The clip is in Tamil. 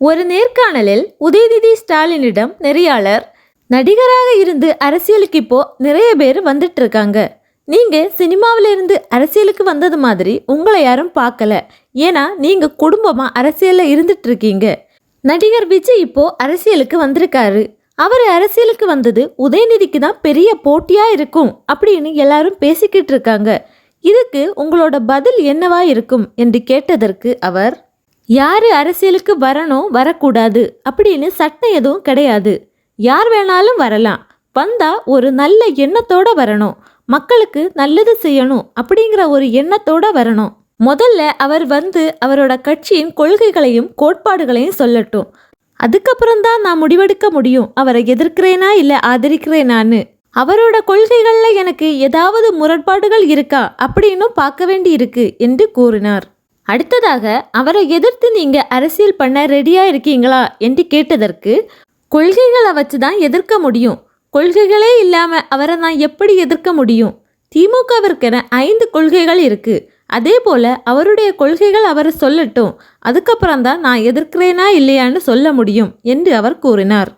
ஒரு நேர்காணலில் உதயநிதி ஸ்டாலினிடம் நெறியாளர் நடிகராக இருந்து அரசியலுக்கு இப்போ நிறைய பேர் வந்துட்டு இருக்காங்க நீங்க சினிமாவிலிருந்து அரசியலுக்கு வந்தது மாதிரி உங்களை யாரும் பார்க்கல. ஏன்னா நீங்க குடும்பமா அரசியல்ல இருந்துட்டு இருக்கீங்க நடிகர் விஜய் இப்போ அரசியலுக்கு வந்திருக்காரு. அவர் அரசியலுக்கு வந்தது உதயநிதிக்கு தான் பெரிய போட்டியா இருக்கும் அப்படின்னு எல்லாரும் பேசிக்கிட்டு இருக்காங்க இதுக்கு உங்களோட பதில் என்னவா இருக்கும் என்று கேட்டதற்கு அவர் யார் அரசியலுக்கு வரணும் வரக்கூடாது அப்படின்னு சட்டம் எதுவும் கிடையாது. யார் வேணாலும் வரலாம். வந்தால் ஒரு நல்ல எண்ணத்தோட வரணும். மக்களுக்கு நல்லது செய்யணும் அப்படிங்கிற ஒரு எண்ணத்தோட வரணும். முதல்ல அவர் வந்து அவரோட கட்சியின் கொள்கைகளையும் கோட்பாடுகளையும் சொல்லட்டும். அதுக்கப்புறம் தான் நான் முடிவெடுக்க முடியும். அவரை எதிர்க்கிறேனா இல்லை ஆதரிக்கிறேனான்னு. அவரோட கொள்கைகளில் எனக்கு ஏதாவது முரண்பாடுகள் இருக்கா அப்படின்னும் பார்க்க வேண்டி இருக்கு என்று கூறினார். அடுத்ததாக அவரை எதிர்த்து நீங்கள் அரசியல் பண்ண ரெடியாக இருக்கீங்களா என்று கேட்டதற்கு கொள்கைகளை வச்சு தான் எதிர்க்க முடியும். கொள்கைகளே இல்லாமல் அவரை நான் எப்படி எதிர்க்க முடியும்? திமுகவிற்கென ஐந்து கொள்கைகள் இருக்குது அதே போல் அவருடைய கொள்கைகள் அவர் சொல்லட்டும். அதுக்கப்புறம் தான் நான் எதிர்க்கிறேனா இல்லையான்னு சொல்ல முடியும் என்று அவர் கூறினார்.